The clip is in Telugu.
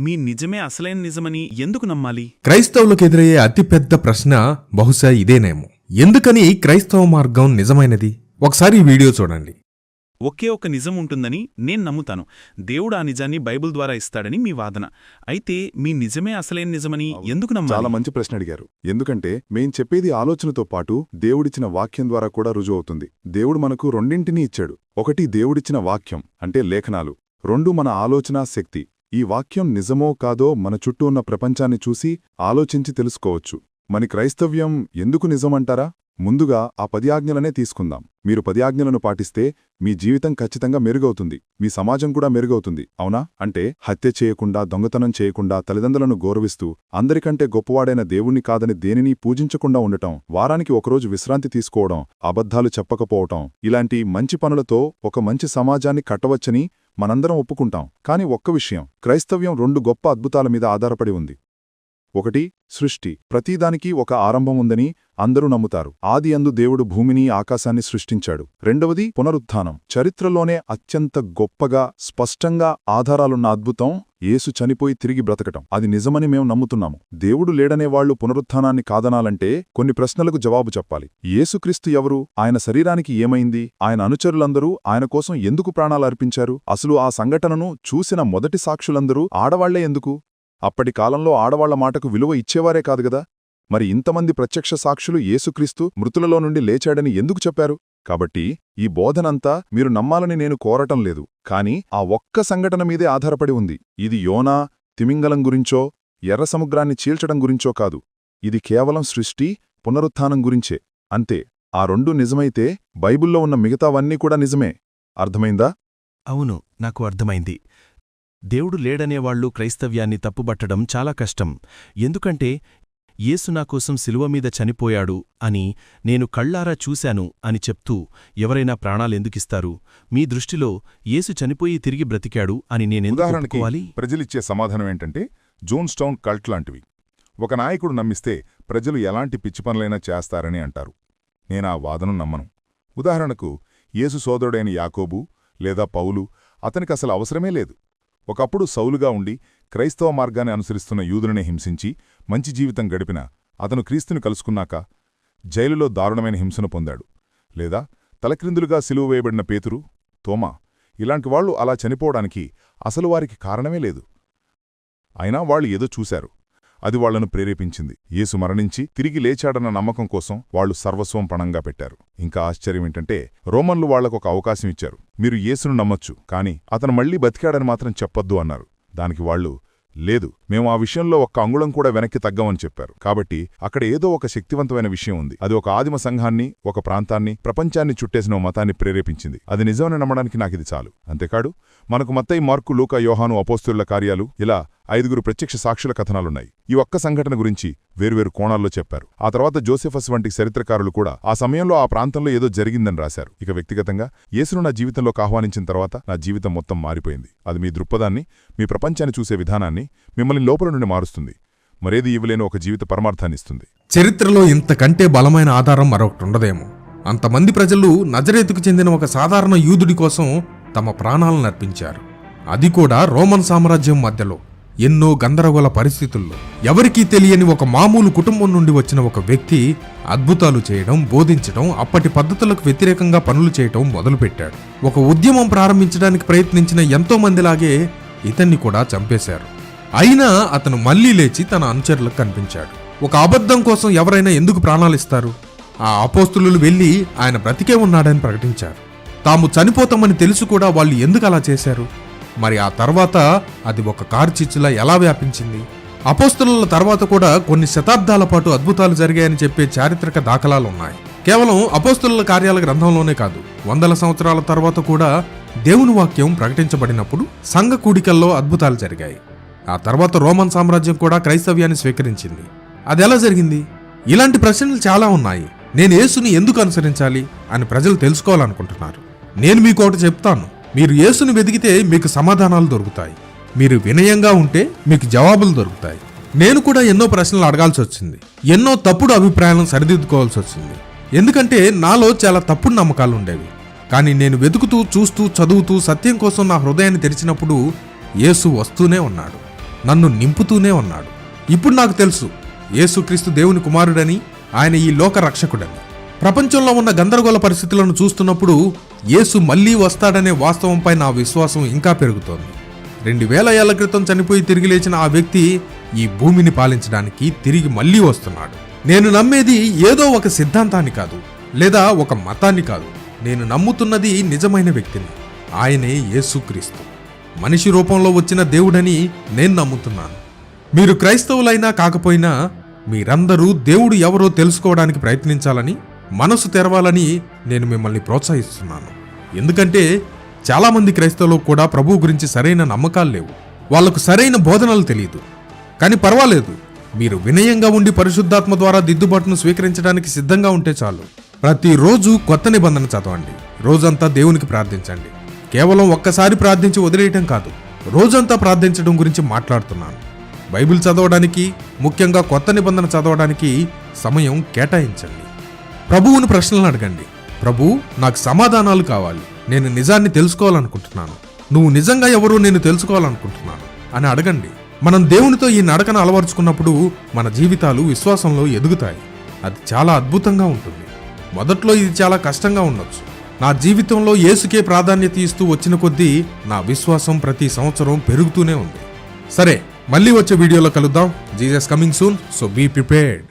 మీ నిజమే అసలైన నిజమని ఎందుకు నమ్మాలి? క్రైస్తవులకు ఎదురయ్యే అతిపెద్ద ప్రశ్న బహుశా ఇదేనేమో. ఎందుకని క్రైస్తవ మార్గం నిజమైనది? ఒకసారి ఈ వీడియో చూడండి. ఒకే ఒక నిజం ఉంటుందని నేను నమ్ముతాను. దేవుడు ఆ నిజాన్ని బైబిల్ ద్వారా ఇస్తాడని మీ వాదన. అయితే మీ నిజమే అసలైన నిజమని ఎందుకు చాలా నమ్మాలి మంచి ప్రశ్న అడిగారు. ఎందుకంటే మేం చెప్పేది ఆలోచనతో పాటు దేవుడిచ్చిన వాక్యం ద్వారా కూడా రుజువు అవుతుంది. దేవుడు మనకు రెండింటినీ ఇచ్చాడు. ఒకటి దేవుడిచ్చిన వాక్యం అంటే లేఖనాలు. రెండు మన ఆలోచనా శక్తి. ఈ వాక్యం నిజమో కాదో మన చుట్టూ ఉన్న ప్రపంచాన్ని చూసి ఆలోచించి తెలుసుకోవచ్చు. మన క్రైస్తవ్యం ఎందుకు నిజమంటారా? ముందుగా ఆ పది ఆజ్ఞలనే తీసుకుందాం. మీరు పది ఆజ్ఞలను పాటిస్తే మీ జీవితం ఖచ్చితంగా మెరుగవుతుంది. మీ సమాజం కూడా మెరుగవుతుంది. అవునా? అంటే హత్య చేయకుండా దొంగతనం చేయకుండా తల్లిదండ్రులను గౌరవిస్తూ అందరికంటే గొప్పవాడైన దేవుణ్ణి కాదని దేనిని పూజించకుండా ఉండటం వారానికి ఒకరోజు విశ్రాంతి తీసుకోవడం అబద్ధాలు చెప్పకపోవటం ఇలాంటి మంచి పనులతో ఒక మంచి సమాజాన్ని కట్టవచ్చని మనందరం ఒప్పుకుంటాం. కాని ఒక్క విషయం క్రైస్తవ్యం రెండు గొప్ప అద్భుతాల మీద ఆధారపడి ఉంది. ఒకటి సృష్టి. ప్రతిదానికి ఒక ఆరంభం ఉందని అందరూ నమ్ముతారు. ఆది అందు దేవుడు భూమిని ఆకాశాన్ని సృష్టించాడు. రెండవది పునరుత్థానం. చరిత్రలోనే అత్యంత గొప్పగా స్పష్టంగా ఆధారాలున్న అద్భుతం యేసు చనిపోయి తిరిగి బ్రతకటం. అది నిజమని మేం నమ్ముతున్నాము. దేవుడు లేడనే వాళ్ళు పునరుత్థానాన్ని కాదనాలంటే కొన్ని ప్రశ్నలకు జవాబు చెప్పాలి. యేసుక్రీస్తు ఎవరు? ఆయన శరీరానికి ఏమైంది? ఆయన అనుచరులందరూ ఆయన కోసం ఎందుకు ప్రాణాలు అర్పించారు? అసలు ఆ సంఘటనను చూసిన మొదటి సాక్షులందరూ ఆడవాళ్ళే ఎందుకు? అప్పటి కాలంలో ఆడవాళ్ళ మాటకు విలువ ఇచ్చేవారే కాదుగదా మరి ఇంతమంది ప్రత్యక్ష సాక్షులు యేసుక్రీస్తు మృతులలో నుండి లేచాడని ఎందుకు చెప్పారు? కాబట్టి ఈ బోధనంతా మీరు నమ్మాలని నేను కోరటం లేదు. కాని ఆ ఒక్క సంఘటన మీదే ఆధారపడి ఉంది. ఇది యోనా తిమింగలం గురించో ఎర్ర సముద్రాన్ని చీల్చడం గురించో కాదు. ఇది కేవలం సృష్టి పునరుత్థానం గురించే. అంతే. ఆ రెండు నిజమైతే బైబిల్లో ఉన్న మిగతావన్నీ కూడా నిజమే. అర్థమైందా? అవును నాకు అర్థమైంది. దేవుడు లేడనేవాళ్ళు క్రైస్తవ్యాన్ని తప్పుబట్టడం చాలా కష్టం. ఎందుకంటే యేసు నా కోసం శిలువ మీద చనిపోయాడు అని నేను కళ్ళారా చూశాను అని చెప్తూ ఎవరైనా ప్రాణాలెందుకిస్తారు మీ దృష్టిలో యేసు చనిపోయి తిరిగి బ్రతికాడు అని నేనెందుకు ఉదాహరణకి ఒప్పుకోవాలి? ప్రజలిచ్చే సమాధానం ఏంటంటే జోన్స్టౌన్ కల్ట్ లాంటివి. ఒక నాయకుడు నమ్మిస్తే ప్రజలు ఎలాంటి పిచ్చి పనులైనా చేస్తారని అంటారు. నేనా వాదన నమ్మను. ఉదాహరణకు యేసు సోదరుడైన యాకోబు లేదా పౌలు అతనికసలు అవసరమే లేదు. ఒకప్పుడు సౌలుగా ఉండి క్రైస్తవ మార్గాన్ని అనుసరిస్తున్న యూదులని హింసించి మంచి జీవితం గడిపిన అతను క్రీస్తుని కలుసుకున్నాక జైలులో దారుణమైన హింసను పొందాడు. లేదా తలక్రిందులుగా సిలువ వేయబడిన పేతురు తోమా ఇలాంటి వాళ్ళు అలా చనిపోవడానికి అసలు వారికి కారణమే లేదు. అయినా వాళ్ళు ఏదో చూశారు. అది వాళ్ళను ప్రేరేపించింది. యేసు మరణించి తిరిగి లేచాడన్న నమ్మకం కోసం వాళ్ళు సర్వస్వం పణంగా పెట్టారు. ఇంకా ఆశ్చర్యమేంటంటే రోమన్లు వాళ్ళకొక అవకాశం ఇచ్చారు. మీరు యేసును నమ్మొచ్చు కాని అతను మళ్ళీ బతికాడని మాత్రం చెప్పొద్దు అన్నారు. దానికి వాళ్ళు లేదు మేము ఆ విషయంలో ఒక్క అంగుళం కూడా వెనక్కి తగ్గమని చెప్పారు. కాబట్టి అక్కడ ఏదో ఒక శక్తివంతమైన విషయం ఉంది. అది ఒక ఆదిమ సంఘాన్ని ఒక ప్రాంతాన్ని ప్రపంచాన్ని చుట్టేసిన మతాన్ని ప్రేరేపించింది. అది నిజమని నమ్మడానికి నాకిది చాలు. అంతేకాదు మనకు మత్తయి మార్కు లూకా యోహాను అపోస్తుల కార్యాలు ఇలా ఐదుగురు ప్రత్యక్ష సాక్షుల కథనాలున్నాయి. ఈ ఒక్క సంఘటన గురించి వేర్వేరు కోణాల్లో చెప్పారు. ఆ తర్వాత జోసెఫస్ వంటి చరిత్రకారులు కూడా ఆ సమయంలో ఆ ప్రాంతంలో ఏదో జరిగిందని రాశారు. ఇక వ్యక్తిగతంగా యేసును నా జీవితంలోకి ఆహ్వానించిన తర్వాత నా జీవితం మొత్తం మారిపోయింది. అది మీ దృక్పథాన్ని మీ ప్రపంచాన్ని చూసే విధానాన్ని మిమ్మల్ని లోపల నుండి మారుస్తుంది. మరేది ఇవ్వలేని ఒక జీవిత పరమార్థాన్నిస్తుంది చరిత్రలో ఇంతకంటే బలమైన ఆధారం మరొకటి ఉండదేమో. అంతమంది ప్రజలు నజరేతుకు చెందిన ఒక సాధారణ యూదుడి కోసం తమ ప్రాణాలను అర్పించారు. అది కూడా రోమన్ సామ్రాజ్యం మధ్యలో. ఎన్నో గందరగోళ పరిస్థితుల్లో. ఎవరికీ తెలియని ఒక మామూలు కుటుంబం నుండి వచ్చిన ఒక వ్యక్తి అద్భుతాలు చేయడం బోధించడం అప్పటి పద్ధతులకు వ్యతిరేకంగా పనులు చేయడం మొదలుపెట్టాడు. ఒక ఉద్యమం ప్రారంభించడానికి ప్రయత్నించిన ఎంతో మందిలాగే ఇతన్ని కూడా చంపేశారు. అయినా అతను మళ్ళీ లేచి తన అనుచరులకు కనిపించాడు. ఒక అబద్ధం కోసం ఎవరైనా ఎందుకు ప్రాణాలిస్తారు ఆ అపోస్తులు వెళ్ళి ఆయన బ్రతికే ఉన్నాడని ప్రకటించారు. తాము చనిపోతామని తెలుసు కూడా వాళ్ళు ఎందుకు అలా చేశారు? మరి ఆ తర్వాత అది ఒక కార్చిచ్చులా ఎలా వ్యాపించింది? అపోస్తుల తర్వాత కూడా కొన్ని శతాబ్దాల పాటు అద్భుతాలు జరిగాయని చెప్పే చారిత్రక దాఖలాలు ఉన్నాయి కేవలం అపోస్తుల కార్యాల గ్రంథంలోనే కాదు వందల సంవత్సరాల తర్వాత కూడా దేవుని వాక్యం ప్రకటించబడినప్పుడు సంఘ కూడికల్లో అద్భుతాలు జరిగాయి. ఆ తర్వాత రోమన్ సామ్రాజ్యం కూడా క్రైస్తవ్యాన్ని స్వీకరించింది. అది ఎలా జరిగింది? ఇలాంటి ప్రశ్నలు చాలా ఉన్నాయి. నేను యేసుని ఎందుకు అనుసరించాలి అని ప్రజలు తెలుసుకోవాలనుకుంటున్నారు. నేను మీకు ఒకటి చెప్తాను. మీరు యేసును వెతికితే మీకు సమాధానాలు దొరుకుతాయి. మీరు వినయంగా ఉంటే మీకు జవాబులు దొరుకుతాయి. నేను కూడా ఎన్నో ప్రశ్నలు అడగాల్సి వచ్చింది. ఎన్నో తప్పుడు అభిప్రాయాలను సరిదిద్దుకోవాల్సి వచ్చింది. ఎందుకంటే నాలో చాలా తప్పుడు నమ్మకాలు ఉండేవి. కానీ నేను వెతుకుతూ చూస్తూ చదువుతూ సత్యం కోసం నా హృదయాన్ని తెరిచినప్పుడు యేసు వస్తూనే ఉన్నాడు. నన్ను నింపుతూనే ఉన్నాడు. ఇప్పుడు నాకు తెలుసు యేసుక్రీస్తు దేవుని కుమారుడని ఆయన ఈ లోక రక్షకుడని. ప్రపంచంలో ఉన్న గందరగోళ పరిస్థితులను చూస్తున్నప్పుడు యేసు మళ్ళీ వస్తాడనే వాస్తవంపై నా విశ్వాసం ఇంకా పెరుగుతోంది. రెండు వేల ఏళ్ళ క్రితం చనిపోయి తిరిగి లేచిన ఆ వ్యక్తి ఈ భూమిని పాలించడానికి తిరిగి మళ్ళీ వస్తున్నాడు. నేను నమ్మేది ఏదో ఒక సిద్ధాంతాన్ని కాదు లేదా ఒక మతాన్ని కాదు. నేను నమ్ముతున్నది నిజమైన వ్యక్తిని ఆయనే యేసుక్రీస్తు మనిషి రూపంలో వచ్చిన దేవుడని నేను నమ్ముతున్నాను. మీరు క్రైస్తవులైనా కాకపోయినా మీరందరూ దేవుడు ఎవరో తెలుసుకోవడానికి ప్రయత్నించాలని మనసు తెరవాలని నేను మిమ్మల్ని ప్రోత్సహిస్తున్నాను. ఎందుకంటే చాలామంది క్రైస్తవులు కూడా ప్రభు గురించి సరైన నమ్మకాలు లేవు. వాళ్ళకు సరైన బోధనలు తెలియదు. కానీ పర్వాలేదు. మీరు వినయంగా ఉండి పరిశుద్ధాత్మ ద్వారా దిద్దుబాటును స్వీకరించడానికి సిద్ధంగా ఉంటే చాలు. ప్రతిరోజు కొత్త నిబంధన చదవండి. రోజంతా దేవునికి ప్రార్థించండి. కేవలం ఒక్కసారి ప్రార్థించి వదిలేయటం కాదు. రోజంతా ప్రార్థించడం గురించి మాట్లాడుతున్నాను. బైబిల్ చదవడానికి ముఖ్యంగా కొత్త నిబంధన చదవడానికి సమయం కేటాయించండి. ప్రభువును ప్రశ్నలు అడగండి. ప్రభు నాకు సమాధానాలు కావాలి. నేను నిజాన్ని తెలుసుకోవాలనుకుంటున్నాను. నువ్వు నిజంగా ఎవరో నేను తెలుసుకోవాలనుకుంటున్నాను అని అడగండి. మనం దేవునితో ఈ నడకను అలవరుచుకున్నప్పుడు మన జీవితాలు విశ్వాసంలో ఎదుగుతాయి. అది చాలా అద్భుతంగా ఉంటుంది. మొదట్లో ఇది చాలా కష్టంగా ఉండొచ్చు. నా జీవితంలో యేసుకే ప్రాధాన్యత ఇస్తూ వచ్చిన కొద్దీ నా విశ్వాసం ప్రతి సంవత్సరం పెరుగుతూనే ఉంది. సరే మళ్ళీ వచ్చే వీడియోలో కలుద్దాం. Jesus coming soon so be prepared.